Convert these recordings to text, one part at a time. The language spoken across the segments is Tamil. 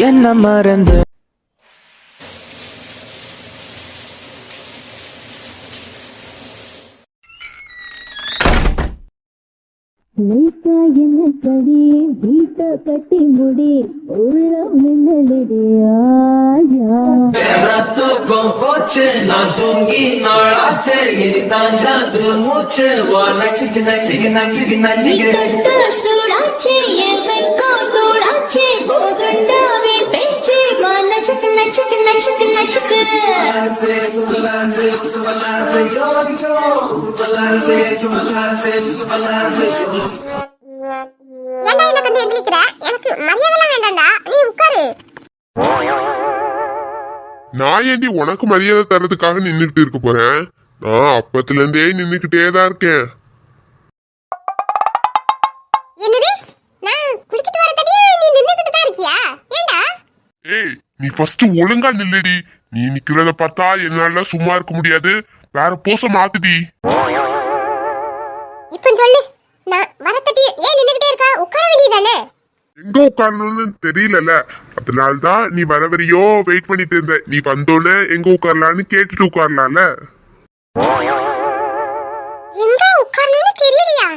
என்ன மறந்த? லேசா என்ன கடி வீட்ட கட்டி முடி உள்ளம் மின்னலிடி ஆஜா. தூக்கம் போச்சு நான் தூங்கி நாளாச்சு இனி தாங்காது மூச்சு. வா நச்சுக்கு நச்சுக்கு நச்சுக்கு நச்சுக்கு. தொட்ட சூடாச்சு என் வெட்கம் தூடாச்சு போதுண்டாவே நச்சுக்கு நச்சுக்கு நச்சுக்கு நச்சுக்கு ஏன்டா என்ன கண்டு எந்திரிக்கிற? எனக்கு மரியாதைலாம் வேண்டாம்டா. நீ உட்காரு. நான் ஏண்டி உனக்கு மரியாதை தரதுக்காக நின்னுகிட்டு இருக்க போறேன்? நான் அப்பத்துல இருந்தே நின்னுக்கிட்டே தான் இருக்கேன். என்னது நான் குளிச்சிட்டு வர தடியா நீ நின்னுக்கிட்டு தான் இருக்கியா ஏன்டா ஏய் நீ ஃபர்ஸ்ட் ஒழுங்கா நில்லுடி. நீ நிக்கிறத பார்த்தா என்னால சும்மா இருக்க முடியாது. வேற போச மாத்துடி. இப்போ சொல்லு. நான் வர தட்டி ஏன் நின்னுக்கிட்டே இருக்கா? உட்கார வேண்டியதானே எங்க உட்காரணும்னு தெரியலல. அதனால தான் நீ வர வரையோ வெயிட் பண்ணிட்டு இருந்த. நீ வந்தோடனே எங்க உட்காரலான்னு கேட்டுட்டு உட்காரலாம்ல. எங்க உட்காரணும்னு தெரியலையா?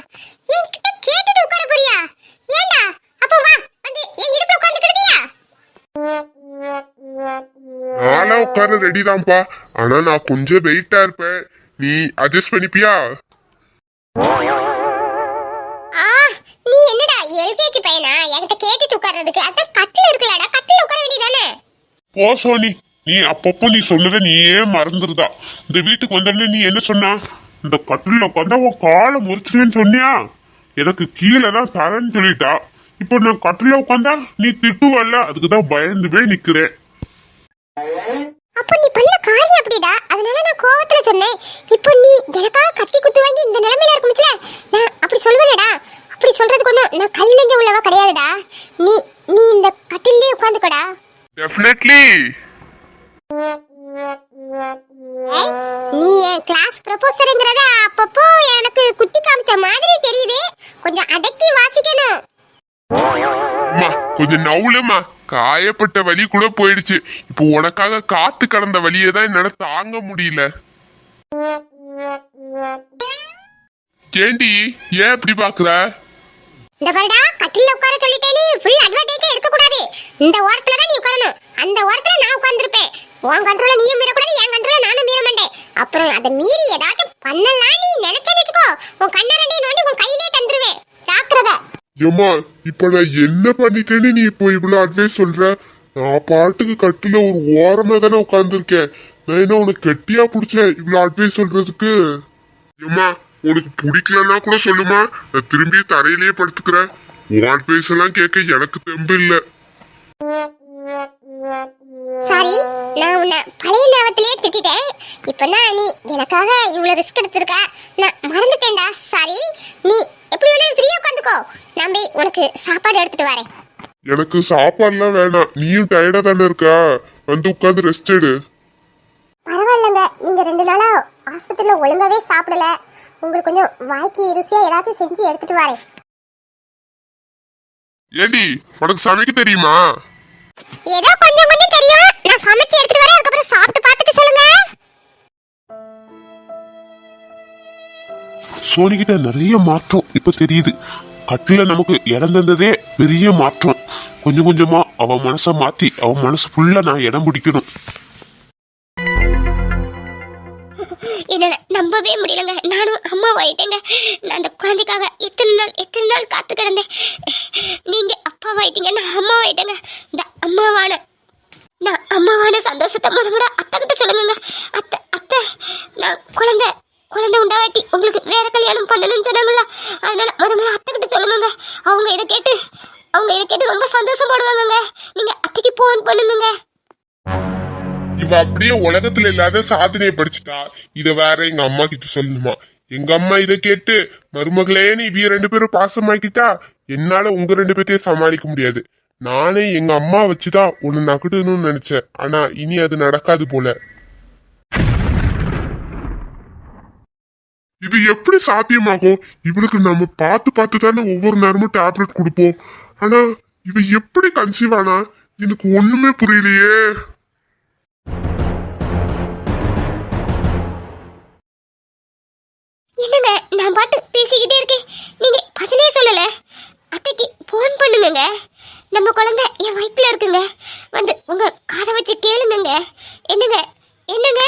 என்கிட்ட கேட்டுட்டு உட்கார போறியா ஏன்டா அப்போ வா வந்து என் இடுப்புல உட்கார்ந்துக்கிட்டியா நான்லாம் உட்கார ரெடி தான்ப்பா ஆனா நான் கொஞ்சம் வெயிட்டா இருப்பேன். நீ அட்ஜஸ்ட் பண்ணிப்பியா? ஆ நீ என்னடா எல்கேஜி பையனா? என்கிட்ட கேட்டுட்டு உட்கார்றதுக்கு. அதான் கட்டில் இருக்குல்லடா. கட்டில் உட்கார வேண்டியதானே? போ சோனி. நீ அப்பப்போ நீ சொன்னதை நீயே மறந்துருதா. இந்த வீட்டுக்கு வந்தோடனே நீ என்ன சொன்னா? இந்த கட்டில உட்காந்தா உன் காலை முறிச்சிருவேன்னு சொன்னியா? எனக்கு கீழே தான் தரேன்னு சொல்லிட்டா. இப்போ நான் கட்டில உட்காந்தா நீ திட்டுவல்ல. அதுக்கு தான் பயந்து போய் நிக்கிறேன். அப்போ நீ பண்ண காரியம் அப்படிடா. அதனால நான் கோவத்துல சொன்னேன். இப்போ நீ எனக்காக கத்தி குத்து வாங்கி இந்த நிலைமையில இருக்கும்ல நான் அப்படி சொல்லுவேனடா. அப்படி சொல்றதுக்கு ஒன்றும் நான் கல் நெஞ்ச உள்ளவா கிடையாதுடா. நீ நீ இந்த கட்டிலே உட்காந்துக்கடா. டெஃபினெட்லி நீ என் கிளாஸ் ப்ரொபோசருங்கிறத அப்பப்போ எனக்கு குத்தி காமிச்ச மாதிரி தெரியுது. கொஞ்சம் அடக்கி வாசிக்கணும். கொஞ்சம் நவுலுமா காயப்பட்ட வலி கூட போயிடுச்சு. இப்போ உனக்காக காத்து கடந்த வழியை தான் என்னால தாங்க முடியல. ஏண்டி ஏன் இப்படி பாக்குற? இந்த பாருடா கட்டில உட்கார சொல்லிட்டேனே ஃபுல் அட்வான்டேஜ் எடுக்க கூடாது இந்த ஓரத்துல தான் நீ உட்காரணும். அந்த ஓரத்துல நான் உட்கார்ந்திருப்பேன். உன் கண்ட்ரோல நீயும் மீறக்கூடாது என் கண்ட்ரோல நானும் மீற மாட்டேன். அப்புறம் அதை மீறி ஏதாச்சும் பண்ணலாம் நீ நினைச்சேன்னு வச்சுக்கோ. உன் கண்ணாரண்டி நோண்டி உன் கையிலே தந்துருவேன். ஜாக்கிரதை. ஏம்மா இப்ப நான் என்ன பண்ணிட்டேன்னு நீ இப்போ இவ்வளவு அட்வைஸ் சொல்ற? நான் பாட்டுக்கு கட்டில ஒரு ஓரமா தானே உட்காந்துருக்கேன் நான் என்ன உனக்கு கெட்டியா பிடிச்சேன் இவ்வளவு அட்வைஸ் சொல்றதுக்கு? ஏமா உனக்கு பிடிக்கலன்னா கூட சொல்லுமா? நான் திரும்பி தரையிலேயே படுத்துக்கிறேன். உன் அட்வைஸ் எல்லாம் கேட்க எனக்கு தெம்பு இல்ல. சாரி நான் உன்னை பழைய ஞாபகத்திலேயே திட்டிட்டேன். இப்பதான் நீ எனக்காக இவ்வளவு ரிஸ்க் எடுத்திருக்க? நான் மறந்துட்டேன்டா. சாரி நீ எப்படி வேணாலும் ஃப்ரீயா நான் போய் உனக்கு சாப்பாடு எடுத்துட்டு வரேன். எனக்கு சாப்பாடுலாம் வேணாம். நீயும் டயர்டா தானே இருக்கா? வந்து உட்காந்து ரெஸ்ட் எடு. பரவாயில்லைங்க. நீங்க ரெண்டு நாளா ஆஸ்பத்திரியில ஒழுங்காவே சாப்பிடல. உங்களுக்கு கொஞ்சம் வாய்க்கு ருசியா ஏதாச்சும் செஞ்சு எடுத்துட்டு வரேன். ஏடி உனக்கு சமைக்க தெரியுமா? ஏதோ கொஞ்சம் கொஞ்சம் தெரியும். நான் சமைச்சு எடுத்துட்டு வரேன். அதுக்கப்புறம் சாப்பிட்டு பார்த்துட்டு சொல்லுங்க. சோனிகிட்ட நிறைய மாற்றம் இப்ப தெரியுது. கட்டில நமக்கு இடம் தந்ததே பெரிய மாற்றம். கொஞ்சம் கொஞ்சமா அவ மனசை மாத்தி அவ மனசு ஃபுல்லா நான் இடம் பிடிக்கணும். என்னால நம்பவே முடியலங்க. நானும் அம்மா ஆயிட்டேங்க நான் அந்த குழந்தைக்காக எத்தனை நாள் எத்தனை நாள் காத்து கிடந்தேன். நீங்க அப்பாவாயிட்டீங்க நான் அம்மா ஆயிட்டேங்க இந்த அம்மாவான நான் அம்மாவான சந்தோஷத்தை முத முறை அத்தை கிட்ட சொல்லுங்க அத்தை அத்தை நான் குழந்தை குழந்தை உண்டாவாட்டி உங்களுக்கு வேற கல்யாணம் பண்ணணும்னு சொன்னாங்களா அதனால முத அத்தை கிட்ட சொல்லுங்க அவங்க இதை கேட்டு அவங்க இதை கேட்டு ரொம்ப சந்தோஷப்படுவாங்கங்க. நீங்க அத்தைக்கு போன் பண்ணுங்க இவ அப்படியே உலகத்துல இல்லாத சாதனையை படிச்சுட்டா இத வேற எங்க அம்மா கிட்ட சொல்லணுமா? எங்க அம்மா இதை கேட்டு மருமகளே நீ இவிய ரெண்டு பேரும் பாசமாக்கிட்டா என்னால உங்க ரெண்டு பேர்த்தையும் சமாளிக்க முடியாது. நானே எங்க அம்மா வச்சுதான் உன்னை நகட்டணும்னு நினைச்சேன். ஆனா இனி அது நடக்காது போல. இது எப்படி சாத்தியமாகும்? இவளுக்கு நம்ம பார்த்து பார்த்து தானே ஒவ்வொரு நேரமும் டேப்லெட் கொடுப்போம். ஆனா இவ எப்படி கன்சீவ் ஆனா? எனக்கு ஒண்ணுமே புரியலையே. என்னங்க நான் பாட்டு பேசிக்கிட்டே இருக்கேன். நீங்க பதிலே சொல்லல. அத்தைக்கு போன் பண்ணுங்க நம்ம குழந்தை என் வயித்துல இருக்குங்க. வந்து உங்க காதை வச்சு கேளுங்க என்னங்க என்னங்க?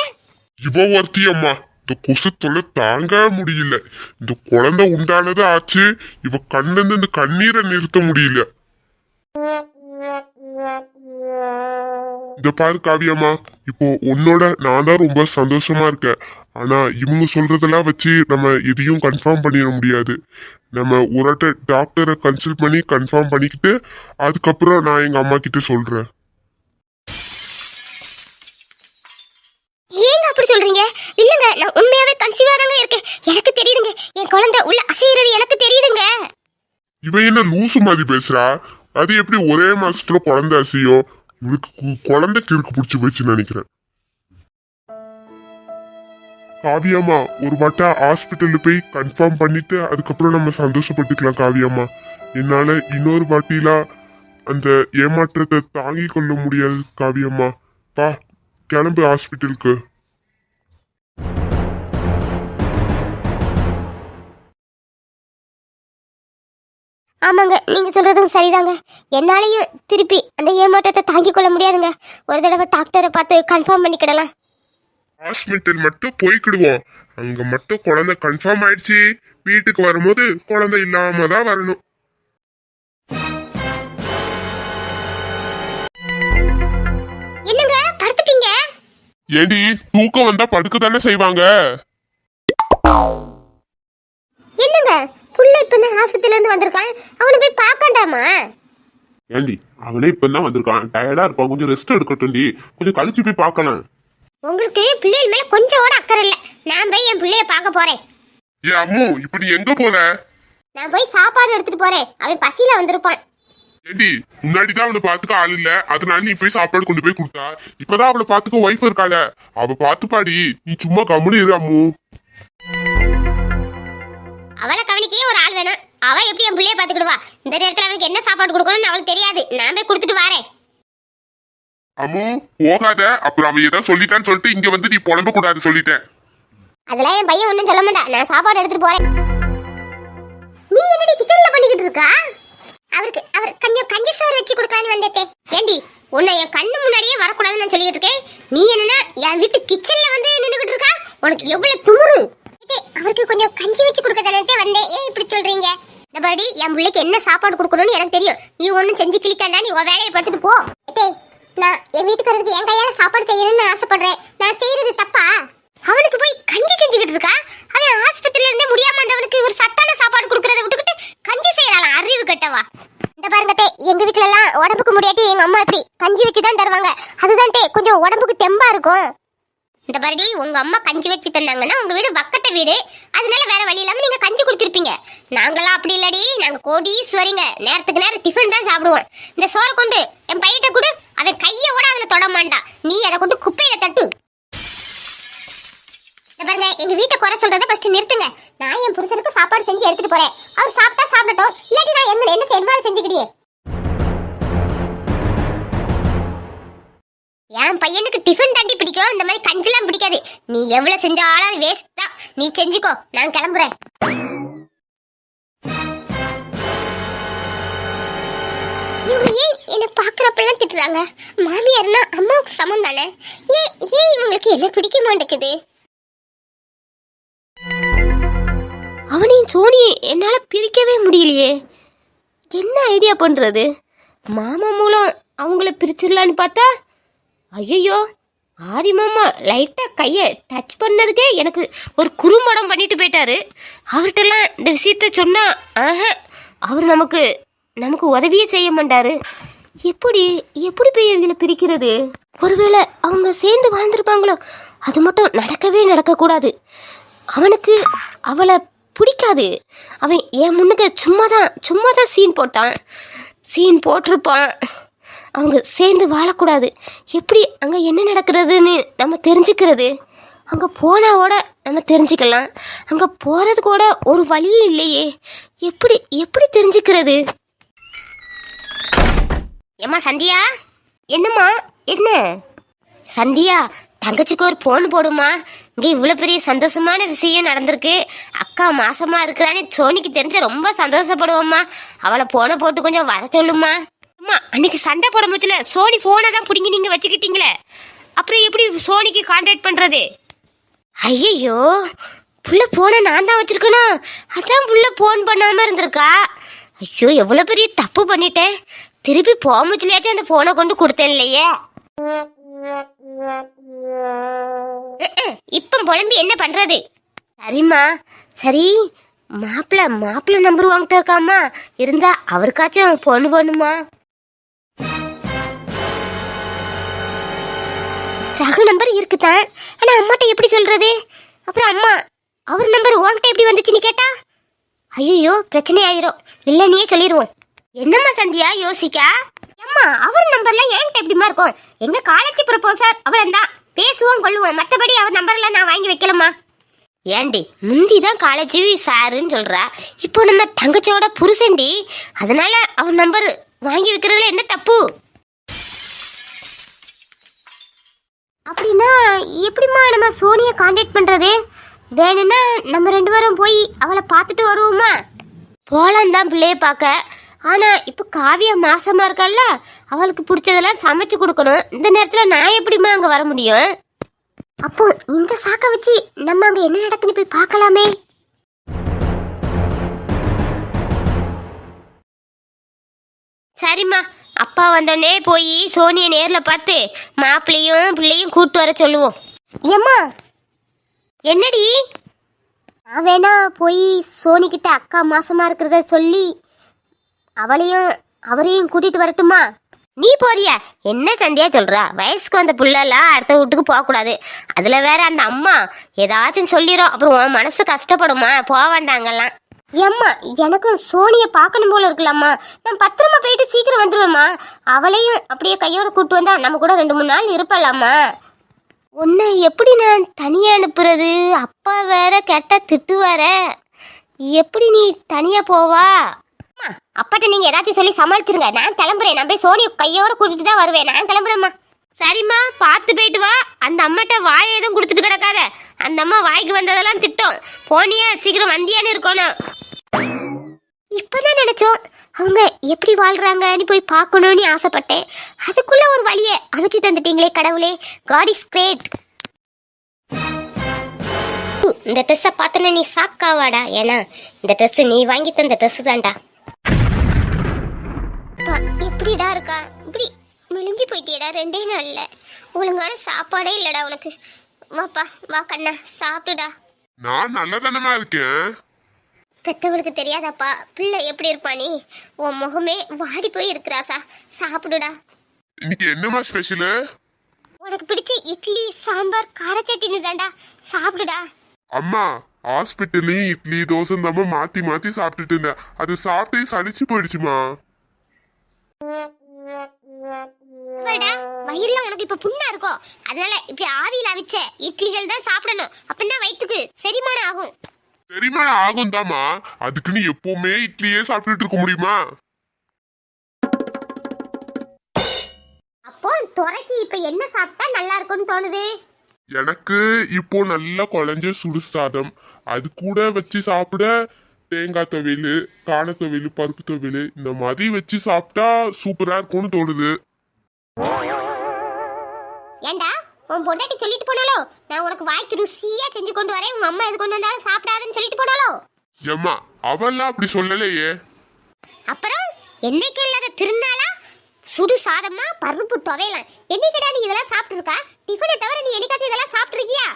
இவ ஒருத்தி அம்மா. இந்த கொசு தொல்லை தாங்க முடியல. இந்த குழந்தை உண்டானது ஆச்சு. இவ கண்ணந்து இந்த கண்ணீரை நிறுத்த முடியல. இந்த பாரு காவியம்மா. இப்போ உன்னோட நான் தான் ரொம்ப சந்தோஷமா இருக்கேன். ஆனா இவங்க சொல்றதெல்லாம் வச்சு நம்ம எதையும் கன்ஃபார்ம் பண்ணிட முடியாது. நம்ம ஒருட்ட டாக்டரை கன்சல்ட் பண்ணி கன்ஃபார்ம் பண்ணிக்கிட்டு அதுக்கப்புறம் நான் எங்க அம்மா கிட்ட சொல்றேன் ஏங்க அப்படி சொல்றீங்க இல்லங்க நான் உண்மையாவே கன்சீவா தாங்க இருக்கேன். எனக்கு தெரியுதுங்க. என் குழந்தை உள்ள அசையிறது எனக்கு தெரியுதுங்க. இவன் என்ன லூசு மாதிரி பேசுறா? அது எப்படி ஒரே மாசத்துல குழந்தை அசையும் இவளுக்கு கு- குழந்தை கிறுக்கு பிடிச்சி போச்சுன்னு நினைக்கிறேன். காவியம்மா ஒரு வாட்டா ஹாஸ்பிட்டல்ல போய் கன்ஃபார்ம் பண்ணிட்டு அதுக்கப்புறம் நம்ம சந்தோஷப்பட்டுக்கலாம் காவியம்மா. என்னால இன்னொரு வாட்டிலாம் அந்த ஏமாற்றத்தை தாங்கிக் கொள்ள முடியாது காவியம்மா. பா கிளம்பு ஹாஸ்பிட்டலுக்கு ஆமாங்க நீங்க சொல்றதும் சரிதாங்க. என்னாலையும் திருப்பி அந்த ஏமாற்றத்தை தாங்கிக் கொள்ள முடியாதுங்க. ஒரு தடவை டாக்டரை பார்த்து கன்ஃபார்ம் பண்ணிக்கிடலாம். ஹாஸ்பிட்டல் மட்டும் போய்க்கிடுவோம். அங்க மட்டும் குழந்தை கன்ஃபார்ம் ஆயிடுச்சு. வீட்டுக்கு வரும்போது குழந்தை இல்லாம தான் வரணும். என்னங்க படுத்துட்டீங்க? ஏடி தூக்கம் வந்தா படுக்க தானே செய்வாங்க? என்னங்க? புள்ள இப்பதான் ஆஸ்பத்திரில இருந்து வந்திருக்கான். அவனை போய் பார்க்கண்டாமா? ஏண்டி அவனே இப்பதான் வந்திருக்கான். டயர்டா இருப்பான் கொஞ்சம் ரெஸ்ட் எடுக்கட்டும்டி. கொஞ்சம் கழிச்சு போய் பார்க்கலாம். உங்களுக்கு பிள்ளைகள் மேல கொஞ்சம் கூட அக்கறை இல்ல. நான் போய் என் பிள்ளைய பார்க்க போறேன். ஏ அம்மு இப்ப நீ எங்க போற? நான் போய் சாப்பாடு எடுத்துட்டு போறேன். அவன் பசியில வந்திருப்பான். ஏண்டி முன்னாடி தான் அவளை பாத்துக்க ஆள் இல்ல. அதனால நீ போய் சாப்பாடு கொண்டு போய் கொடுத்தா. இப்பதான் அவளை பாத்துக்க ஒய்ஃப் இருக்காள. அவ பாத்துப்பாடி நீ சும்மா கம்முனு இரு அம்மு. அவளை கவனிக்கவே ஒரு ஆள் வேணும். அவ எப்படி என் பிள்ளைய பாத்துக்கிடுவா இந்த நேரத்துல அவனுக்கு என்ன சாப்பாடு கொடுக்கணும்னு அவளுக்கு தெரியாது. நான் போய் கொடுத்துட்டு வரேன். அம்மு போகாத. அப்புறம் அவ ஏதோ சொல்லிட்டான்னு சொல்லிட்டு இங்க வந்து நீ புலம்ப கூடாது சொல்லிட்டேன். அதெல்லாம் என் பையன் ஒன்றும் சொல்ல மாட்டான். நான் சாப்பாடு எடுத்துட்டு போறேன். நீ என்னடி கிச்சன்ல பண்ணிக்கிட்டு இருக்கா? அவருக்கு அவர் கொஞ்சம் கஞ்சி சோறு வச்சு கொடுக்கலான்னு வந்தேன் ஏண்டி உன்னை என் கண்ணு முன்னாடியே வரக்கூடாதுன்னு நான் சொல்லிட்டு இருக்கேன். நீ என்னன்னா என் வீட்டு கிச்சன்ல வந்து நின்றுகிட்டு இருக்கா? உனக்கு எவ்வளவு துமுறு ஏத்தே, அவருக்கு கொஞ்சம் கஞ்சி வச்சு கொடுக்க தானே வந்தேன். ஏன் இப்படி சொல்றீங்க? இந்த பாடி என் பிள்ளைக்கு என்ன சாப்பாடு கொடுக்கணும்னு எனக்கு தெரியும். நீ ஒன்றும் செஞ்சு கிளிக்காண்டா நீ உன் வேலையை பார்த்துட்டு போ. நான் என் வீட்டுக்காரருக்கு என் கையால சாப்பாடு செய்யணும்னு ஆசைப்படுறேன். நான் செய்யறது தப்பா? அவனுக்கு போய் கஞ்சி செஞ்சுக்கிட்டு இருக்கா? அவன் ஆஸ்பத்திரியில இருந்தே முடியாம வந்தவனுக்கு ஒரு சத்தான சாப்பாடு கொடுக்கறத விட்டுக்கிட்டு கஞ்சி செய்யறாளாம் அறிவு கட்டவா? இந்த பாருங்க தே எங்க வீட்ல எல்லாம் உடம்புக்கு முடியாட்டி எங்க அம்மா இப்படி கஞ்சி வச்சு தான் தருவாங்க. அதுதான் தே கொஞ்சம் உடம்புக்கு தெம்பா இருக்கும். இந்த பாருடி உங்க அம்மா கஞ்சி வச்சு தந்தாங்கன்னா உங்க வீடு பக்கத்து வீடு. அதனால வேற வழி இல்லாம நீங்க கஞ்சி கொடுத்துருப்பீங்க நாங்களாம் அப்படி இல்லடி நாங்க கோடீஸ்வரிங்க. நேரத்துக்கு நேரம் டிஃபன் தான் சாப்பிடுவோம். இந்த சோறை கொண்டு என் பையிட்ட கொடு அவன் கையை கூட அதுல தொட மாட்டான். நீ அதை கொண்டு குப்பையில தட்டு. பாருங்க எங்க வீட்டை குறை சொல்றத ஃபர்ஸ்ட் நிறுத்துங்க. நான் என் புருஷனுக்கு சாப்பாடு செஞ்சு எடுத்துட்டு போறேன். அவர் சாப்பிட்டா சாப்பிடட்டும். இல்லாட்டி நான் என்ன என்ன செய்யணுமோ செஞ்சுக்கிட்டே என் பையனுக்கு டிஃபன் தாண்டி பிடிக்கும் இந்த மாதிரி கஞ்சிலாம் பிடிக்காது. நீ எவ்வளவு செஞ்சாலும் வேஸ்ட் தான். நீ செஞ்சுக்கோ. நான் கிளம்புறேன். ஏன் என்ன பாக்குறப்பெல்லாம் திட்டுறாங்க? மாமியார்னா அம்மாவுக்கு சமம் தானே? ஏன் ஏன் இவங்களுக்கு என்ன பிடிக்க மாட்டேங்குது? அவனையும் சோனியை என்னால் பிரிக்கவே முடியலையே. என்ன ஐடியா பண்ணுறது மாமா மூலம் அவங்கள பிரிச்சிடலான்னு பார்த்தா ஐயோ ஆதிமாமா லைட்டாக கையை டச் பண்ணதுக்கே எனக்கு ஒரு குறும்படம் பண்ணிட்டு போயிட்டாரு. அவர்கிட்டலாம் இந்த விஷயத்த சொன்னால் ஆஹா அவர் நமக்கு நமக்கு உதவியே செய்ய மாட்டாரு. எப்படி எப்படி போய் இவங்களை பிரிக்கிறது? ஒருவேளை அவங்க சேர்ந்து வாழ்ந்துருப்பாங்களோ அது மட்டும் நடக்கவே நடக்கக்கூடாது. அவனுக்கு அவளை பிடிக்காது. அவன் என் முன்னுக்கு சும்மா தான் சும்மா தான் சீன் போட்டான். சீன் போட்டிருப்பான். அவங்க சேர்ந்து வாழக்கூடாது. எப்படி அங்கே என்ன நடக்கிறதுன்னு நம்ம தெரிஞ்சுக்கிறது? அங்கே போனாவோட நம்ம தெரிஞ்சுக்கலாம். அங்கே போகிறது கூட ஒரு வழியே இல்லையே. எப்படி எப்படி தெரிஞ்சுக்கிறது? ஏம்மா சந்தியா? என்னம்மா என்ன? சந்தியா தங்கச்சிக்கு ஒரு ஃபோன் போடுமா இங்கே இவ்வளோ பெரிய சந்தோஷமான விஷயம் நடந்திருக்கு. அக்கா மாசமாக இருக்கிறான்னு சோனிக்கு தெரிஞ்ச ரொம்ப சந்தோஷப்படுவோம்மா. அவளை ஃபோனை போட்டு கொஞ்சம் வர சொல்லுமா அம்மா அன்னைக்கு சண்டை போட முச்சுல சோனி போனை தான் பிடிங்கி நீங்க வச்சுக்கிட்டீங்களே? அப்புறம் எப்படி சோனிக்கு கான்டாக்ட் பண்றது? ஐயையோ புள்ள போனை நான் தான் வச்சிருக்கணும். அதான் புள்ள போன் பண்ணாம இருந்திருக்கா. ஐயோ எவ்வளோ பெரிய தப்பு பண்ணிட்டேன். திருப்பி போமுச்சிலேயாச்சும் அந்த போனை கொண்டு கொடுத்தேன் இல்லையே. இப்போ புலம்பி என்ன பண்றது? சரிம்மா. சரி மாப்பிள்ள மாப்பிள்ள நம்பர் வாங்கிட்டு இருக்காமா இருந்தா அவருக்காச்சும் பொண்ணு போகணுமா ரகு நம்பர் இருக்குதான். ஆனா அம்மாட்ட எப்படி சொல்றது? அப்புறம் அம்மா அவர் நம்பர் உன்கிட்ட எப்படி வந்துச்சுன்னு கேட்டா? ஐயோ பிரச்சனை ஆயிரும் இல்லைன்னே சொல்லிடுவோம் என்னம்மா சந்தியா யோசிக்கா? அம்மா அவர் நம்பர்லாம் என்கிட்ட எப்படிமா இருக்கும்? எங்க காலேஜ் ப்ரொபோசர் அவளன் தான் பேசுவோம் கொள்ளுவோம். மற்றபடி அவர் நம்பர்லாம் நான் வாங்கி வைக்கலம்மா. ஏண்டி முந்தி தான் காலேஜ் சாருன்னு சொல்கிறா இப்போ நம்ம தங்கச்சியோட புருஷன்டி. அதனால அவர் நம்பர் வாங்கி வைக்கிறதுல என்ன தப்பு? அப்படின்னா எப்படிம்மா நம்ம சோனியை காண்டாக்ட் பண்ணுறது வேணும்னா நம்ம ரெண்டு பேரும் போய் அவளை பார்த்துட்டு வருவோமா? போலாம் தான் பிள்ளைய பார்க்க. ஆனால் இப்போ காவியா மாசமாக இருக்கால்ல அவளுக்கு பிடிச்சதெல்லாம் சமைச்சு கொடுக்கணும். இந்த நேரத்தில் நான் எப்படிம்மா அங்கே வர முடியும்? அப்போ இந்த சாக்க வச்சு நம்ம அங்கே என்ன நடக்குன்னு போய் பார்க்கலாமே. சரிம்மா. அப்பா வந்தோடனே போய் சோனியை நேர்ல பார்த்து மாப்பிள்ளையும் பிள்ளையும் கூட்டு வர சொல்லுவோம். ஏம்மா? என்னடி? நான் வேணா போய் சோனிக்கிட்ட அக்கா மாசமா இருக்கிறத சொல்லி அவளையும் அவரையும் கூட்டிட்டு வரட்டுமா? நீ போறியா? என்ன சந்தியா சொல்றா? வயசுக்கு வந்த புள்ளெல்லாம் அடுத்த வீட்டுக்கு போக கூடாது அதுல வேற அந்த அம்மா ஏதாச்சும் சொல்லிடும் அப்புறம் உன் மனசு கஷ்டப்படுமா? போக வேண்டாங்கலாம் ஏம்மா எனக்கும் சோனியை பார்க்கணும் போல இருக்கலாம்மா நான் பத்திரமா போயிட்டு சீக்கிரம் வந்துடுவேம்மா அவளையும் அப்படியே கையோட கூட்டு வந்தா நம்ம கூட ரெண்டு மூணு நாள் இருப்பலாமா உன்னை எப்படி நான் தனியாக அனுப்புறது? அப்பா வேற கெட்ட திட்டுவார. எப்படி நீ தனியாக போவா? அம்மா, அப்பாட்ட நீங்கள் ஏதாச்சும் சொல்லி சமாளிச்சிருங்க. நான் கிளம்புறேன். நான் போய் சோனியை கையோட கூட்டிட்டு தான் வருவேன். நான் கிளம்புறேம்மா. சரிம்மா பார்த்து போயிட்டு வா. அந்த அம்மாட்ட வாயை எதுவும் கொடுத்துட்டு கிடக்காத. அந்த அம்மா வாய்க்கு வந்ததெல்லாம் திட்டம். போனியா சீக்கிரம் வந்தியான்னு இருக்கணும். இப்பதான் நினைச்சோம். அவங்க எப்படி வாழ்றாங்கன்னு போய் பார்க்கணும்னு ஆசைப்பட்டேன். அதுக்குள்ள ஒரு வழியை அமைச்சு தந்துட்டீங்களே கடவுளே. காட் இஸ் கிரேட் இந்த ட்ரெஸ்ஸை பார்த்தோன்னே நீ சாக்காவாடா ஏன்னா இந்த ட்ரெஸ் நீ வாங்கி தந்த ட்ரெஸ் தான்டா. எப்படிடா இருக்கா? இப்படி மெலிஞ்சு போயிட்டியடா ரெண்டே நாள்ல. ஒழுங்கான சாப்பாடே இல்லடா உனக்கு. வாப்பா வா கண்ணா சாப்பிட்டுடா நான் நல்லதானமா இருக்கேன். பெத்தவளுக்கு தெரியாதாப்பா. பிள்ளை எப்படி இருப்பா நீ? உன் முகமே வாடி போய் இருக்கிறாசா சாப்பிடுடா. இன்னைக்கு என்னமா ஸ்பெஷலு உனக்கு பிடிச்ச இட்லி சாம்பார் கார சட்னி தான்டா. சாப்பிடுடா. அம்மா ஹாஸ்பிட்டல்லையும் இட்லி தோசை தாம்மா மாத்தி மாத்தி சாப்பிட்டுட்டு இருந்தேன். அது சாப்பிட்டு சலிச்சு போயிடுச்சுமா? வயிறுல உனக்கு இப்ப புண்ணா இருக்கும் அதனால இப்படி ஆவியில அவிச்ச இட்லிகள் தான் சாப்பிடணும். அப்பதான் வயிற்றுக்கு செரிமானம் ஆகும். செரிமானம் ஆகும் தாமா அதுக்குன்னு எப்பவுமே இட்லியே சாப்பிட்டுட்டு இருக்க முடியுமா? அப்போ துறைக்கு இப்ப என்ன சாப்பிட்டா நல்லா இருக்கும்னு தோணுது? எனக்கு இப்போ நல்லா குழஞ்ச சுடு சாதம். அது கூட வச்சு சாப்பிட தேங்காய் துவையல் காண துவையல் பருப்பு துவையல் இந்த மாதிரி வச்சு சாப்பிட்டா சூப்பரா இருக்கும்னு தோணுது. உன் பொண்டாட்டி சொல்லிட்டு போனாலோ? நான் உனக்கு வாய்க்கு ருசியா செஞ்சு கொண்டு வரேன். உங்க அம்மா எது கொண்டு வந்தாலும் சாப்பிடாதுன்னு சொல்லிட்டு போனாலோ? ஏம்மா அவெல்லாம் அப்படி சொல்லலையே. அப்புறம் என்னைக்கு இல்லாத திருநாளா? சுடு சாதமா பருப்பு துவையலாம் என்னைக்கடா நீ இதெல்லாம் சாப்பிட்டுருக்கா? டிஃபனை தவிர நீ என்னைக்காச்சும் இதெல்லாம் சாப்பிட்டுருக்கியா?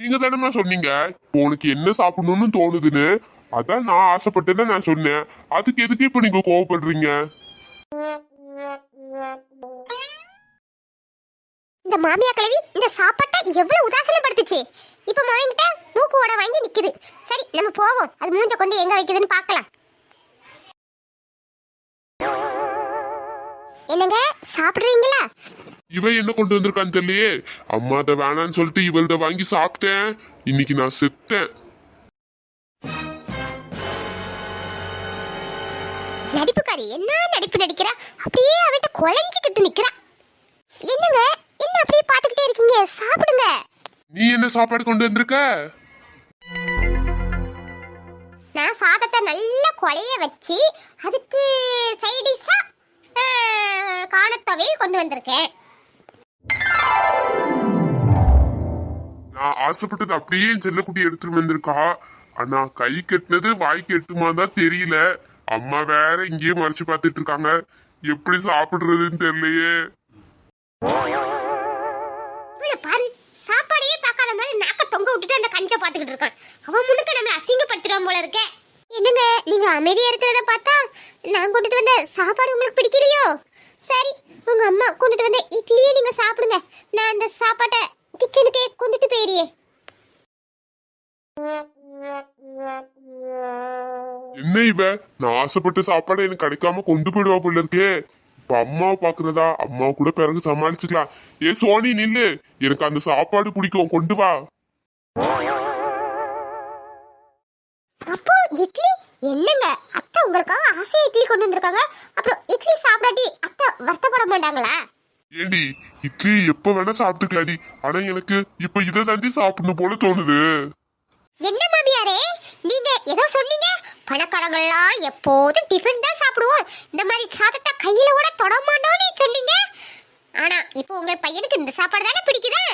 நீங்க தானேம்மா சொன்னீங்க. உனக்கு என்ன சாப்பிடணும்னு தோணுதுன்னு? அதான் நான் ஆசைப்பட்டேன்னு நான் சொன்னேன். அதுக்கு எதுக்கு இப்ப நீங்க கோவப்படுறீங்க? இந்த மாமியா கிழவி இந்த சாப்பாட்டை எவ்வளவு உதாசனப்படுத்துச்சு. இப்ப மாவிங்கிட்ட மூக்கு ஓட வாங்கி நிக்குது. சரி நம்ம போவோம். அது மூஞ்ச கொண்டு எங்க வைக்குதுன்னு பார்க்கலாம். என்னங்க சாப்பிடுறீங்களா? இவன் என்ன கொண்டு வந்திருக்கான்னு தெரியலையே. அம்மா அதை வேணான்னு சொல்லிட்டு இவள்கிட்ட வாங்கி சாப்பிட்டேன். இன்னைக்கு நான் செத்தேன். நடிப்புக்காரி என்ன நடிப்பு நடிக்கிறா? அப்படியே அவன்கிட்ட குழஞ்சிக்கிட்டு நிக்கிறா. என்னங்க என்ன அப்படியே பார்த்துக்கிட்டே இருக்கீங்க? சாப்பிடுங்க. நீ என்ன சாப்பாடு கொண்டு வந்திருக்க? நான் சாதத்தை நல்லா குழைய வச்சு அதுக்கு சைடிஷா காணத்தவையில் கொண்டு வந்திருக்கேன். நான் ஆசைப்பட்டது அப்படியே என் செல்லக்குட்டி எடுத்துட்டு வந்திருக்கா. ஆனா கை கெட்டினது வாய்க்கு எட்டுமா தான் தெரியல. அம்மா வேற இங்கேயே மறைச்சு பார்த்துட்டு இருக்காங்க. எப்படி சாப்பிடுறதுன்னு தெரியலையே. சாப்பாடையே பார்க்காத மாதிரி நாக்க தொங்க விட்டுட்டு அந்த கஞ்சை பார்த்துக்கிட்டு இருக்கான். அவன் முன்னுக்கு நம்மளை அசிங்கப்படுத்துறான் போல இருக்க. என்னங்க நீங்க அமைதியா இருக்கிறத பார்த்தா நான் கொண்டுட்டு வந்த சாப்பாடு உங்களுக்கு பிடிக்கலையோ? சரி உங்க அம்மா கொண்டுட்டு வந்த இட்லியே நீங்க சாப்பிடுங்க. நான் அந்த சாப்பாட்டை கிச்சனுக்கே கொண்டுட்டு போயிரியே என்ன இவ? நான் ஆசைப்பட்ட சாப்பாடு எனக்கு கிடைக்காம கொண்டு போயிடுவா போல இருக்கே. இப்ப அம்மாவை பாக்குறதா? அம்மா கூட பிறகு சமாளிச்சுக்கலாம். ஏ சோனி நில்லு. எனக்கு அந்த சாப்பாடு பிடிக்கும். கொண்டு வா. அப்போ இட்லி? என்னங்க? அத்தை உங்களுக்காக ஆசை இட்லி கொண்டு வந்திருக்காங்க. அப்புறம் இட்லி சாப்பிடாட்டி அத்தை வருத்தப்பட மாட்டாங்களா? ஏண்டி இட்லி எப்ப வேணா சாப்பிட்டுக்கலாடி. ஆனா எனக்கு இப்ப இதை தாண்டி சாப்பிடணும் போல தோணுது. என்ன மாமியாரே? நீங்க ஏதோ சொன்னீங்க? பணக்காரங்கள்லாம் எப்போதும் டிஃபன் தான் சாப்பிடுவோம். இந்த மாதிரி சாதத்தை கையில கூட தொட மாட்டோம்னு சொன்னீங்க. ஆனா இப்போ உங்க பையனுக்கு இந்த சாப்பாடு தானே பிடிக்குதா?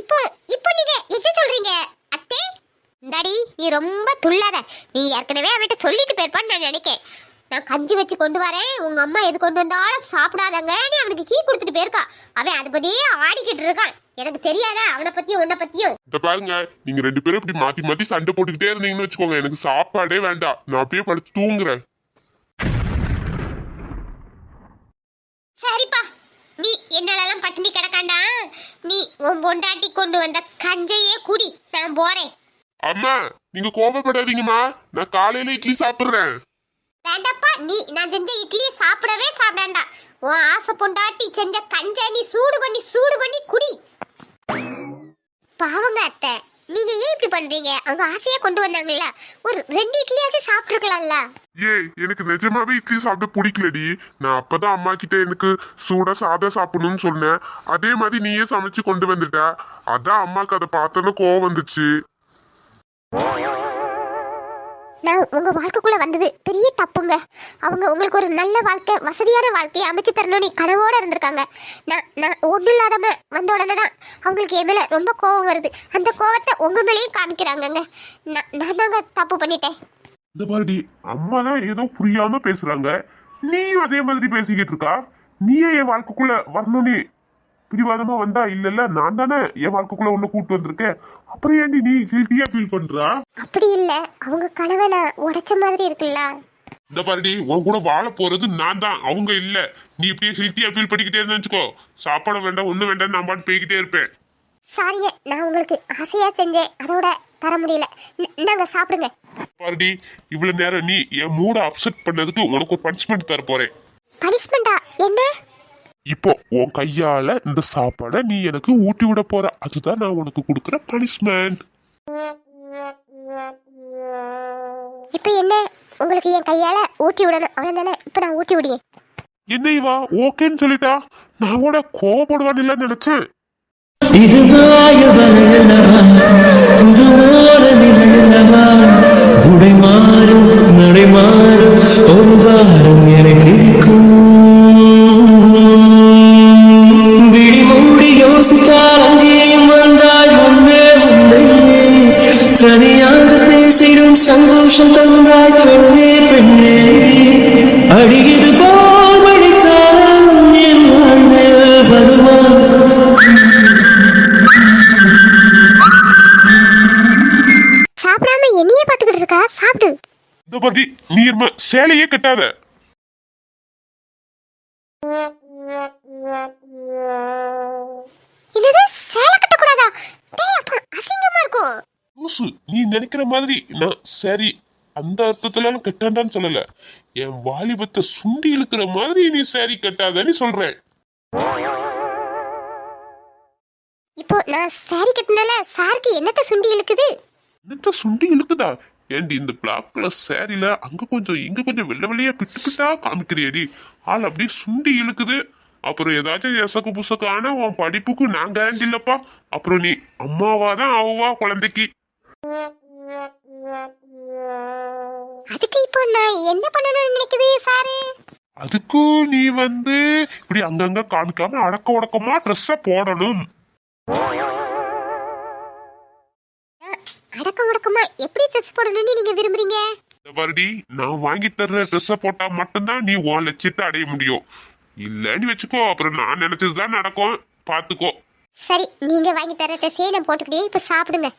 இப்போ இப்போ நீங்க எது சொல்றீங்க? அத்தே இந்தாடி நீ ரொம்ப துள்ளாத. நீ ஏற்கனவே அவன்கிட்ட சொல்லிட்டு போயிருப்பான்னு நான் நினைக்கேன். நான் கஞ்சி வச்சு கொண்டு வரேன். உங்க அம்மா எது கொண்டு வந்தாலும் சாப்பிடாதங்க. நீ அவனுக்கு கீ கொடுத்துட்டு போயிருக்கா. அவன் அதை பத்தியே ஆடிக்கிட்டு இருக்கான். எனக்கு தெரியாதா? அவனை பத்தியும் உன்னை பத்தியும். இந்த பாருங்க. நீங்க ரெண்டு பேரும் இப்படி மாத்தி மாத்தி சண்டை போட்டுக்கிட்டே இருந்தீங்கன்னு வச்சுக்கோங்க. எனக்கு சாப்பாடே வேண்டாம். நான் அப்படியே படுத்து தூங்குறேன். சரிப்பா. நீ என்னாலலாம் பட்டினி கிடக்காண்டா? நீ உன் பொண்டாட்டி கொண்டு வந்த கஞ்சையே குடி. நான் போறேன். அம்மா நீங்க கோபப்படாதீங்கம்மா. நான் காலையில இட்லி சாப்பிடுறேன். வேண்டாப்பா நீ நான் செஞ்ச இட்லியை சாப்பிடவே சாப்பிடாண்டா உன் ஆசை பொண்டாட்டி செஞ்ச கஞ்சா நீ சூடு பண்ணி சூடு பண்ணி குடி. பாவங்க அத்தை நீங்க ஏன் இப்படி பண்றீங்க? அவங்க ஆசையா கொண்டு வந்தாங்கல்ல. ஒரு ரெண்டு இட்லியாச்சும் சாப்பிட்டுருக்கலாம்ல. ஏய் எனக்கு நிஜமாவே இட்லி சாப்பிட பிடிக்கலடி. நான் அப்பதான் அம்மா கிட்ட எனக்கு சூடா சாதம் சாப்பிடணும்னு சொன்னேன். அதே மாதிரி நீயே சமைச்சு கொண்டு வந்துட்ட. அதான் அம்மாக்கு அதை பார்த்தோன்னு கோவம் வந்துச்சு. நான் உங்கள் வாழ்க்கைக்குள்ளே வந்தது பெரிய தப்புங்க. அவங்க உங்களுக்கு ஒரு நல்ல வாழ்க்கை வசதியான வாழ்க்கையை அமைச்சு தரணும்னு கனவோடு இருந்திருக்காங்க. நான் நான் ஒன்றும் இல்லாதம வந்த உடனே தான் அவங்களுக்கு என் மேலே ரொம்ப கோவம் வருது. அந்த கோவத்தை உங்கள் மேலேயும் காமிக்கிறாங்கங்க. நான் நான் தாங்க தப்பு பண்ணிட்டேன். இந்த மாதிரி அம்மா தான் ஏதோ புரியாம பேசுறாங்க. நீயும் அதே மாதிரி பேசிக்கிட்டு இருக்கா? நீயே என் வாழ்க்கைக்குள்ள வரணும்னு பிடிவாதமா வந்தா இல்லல்ல நான் தானே என் வாழ்க்கைக்குள்ள உன்னை கூட்டு வந்திருக்கேன். அப்புறம் ஏன்டி நீ ஹில்ட்டியா ஃபீல் பண்றா? அப்படி இல்லை. அவங்க கனவை உடைச்ச மாதிரி இருக்குல்ல. இந்த பாருடி உன் கூட வாழ போறது நான் தான் அவங்க இல்ல. நீ இப்படியே ஹெல்த்தியா ஃபீல் பண்ணிக்கிட்டே இருந்தா வச்சுக்கோ. சாப்பாடு வேண்டாம் ஒண்ணு வேண்டாம் நான் பாட்டு போய்கிட்டே இருப்பேன். சாரிங்க நான் உங்களுக்கு ஆசையா செஞ்சேன். அதோட தர முடியல. நாங்க சாப்பிடுங்க. பாருடி இவ்வளவு நேரம் நீ என் மூட அப்செட் பண்ணதுக்கு உனக்கு ஒரு பனிஷ்மெண்ட் தர போறேன். பனிஷ்மெண்டா என்ன? இப்போ உன் கையால இந்த சாப்பாடை நீ எனக்கு ஊட்டி விட போற. அதுதான் நான் உனக்கு கொடுக்குற பனிஷ்மெண்ட் இப்போ என்ன? உங்களுக்கு என் கையால ஊட்டி விடணும். அவ்வளவுதானே? இப்போ நான் ஊட்டி விடியேன் என்ன இவா? ஓகேன்னு சொல்லிட்டா? நான் கூட கோவப்படுவான்னு இல்ல நினைச்சேன். இது மாய வலையல்லவா புதுமோர நிலையல்லவா உடை மாறும் நடை மாறும் ஒரு வாரம் என சந்தோஷம் தந்தாய் பெண்ணே பெண்ணே. அடியது போல் மணிக்காலம் என் வாழ்வில் சாப்பிடாம என்னையே பார்த்துக்கிட்டு இருக்கா? சாப்பிடு. இந்த பத்தி நீ சேலையே கட்டாத. இது சேலை கட்டக்கூடாதா? அசிங்கமா இருக்கும் லூசு நீ நினைக்கிற மாதிரி. நான் சரி அந்த அர்த்தத்துல கட்டாண்டான்னு சொல்லல. என் வாலிபத்தை சுண்டி இழுக்கிற மாதிரி நீ சாரி கட்டாதன்னு சொல்றேன். இப்போ நான் சாரி கட்டினால சாருக்கு என்னத்த சுண்டி இழுக்குது? என்னத்த சுண்டி இழுக்குதா? ஏண்டி இந்த பிளாக் கலர் சாரில அங்க கொஞ்சம் இங்க கொஞ்சம் வெள்ளை வெள்ளையா பிட்டு பிட்டா காமிக்கிறியடி. ஆள் அப்படியே சுண்டி இழுக்குது. அப்புறம் ஏதாச்சும் எசக்கு புசக்கு ஆனா உன் படிப்புக்கு நான் கேரண்டி இல்லப்பா. அப்புறம் நீ அம்மாவா தான் ஆவா குழந்தைக்கு. அதுக்கு இப்போ நான் என்ன பண்ணணும்னு நினைக்குது சாரு? அதுக்கும் நீ வந்து இப்படி அங்கங்க காமிக்காம அடக்க உடக்கமா ட்ரெஸ்ஸ போடணும். அடக்க உடக்கமா எப்படி ட்ரெஸ் போடணும்னு நீங்க விரும்புறீங்க? இந்த பாருடி நான் வாங்கி தர்ற ட்ரெஸ்ஸ போட்டா மட்டும்தான் நீ உன் லட்சியத்தை அடைய முடியும். இல்லன்னு வச்சுக்கோ அப்புறம் நான் நினைச்சதுதான் நடக்கும். பாத்துக்கோ. சரி நீங்க வாங்கி தர ட்ரெஸ்ஸே நான் போட்டுக்கிட்டே இப்ப சாப்பிடுங்க.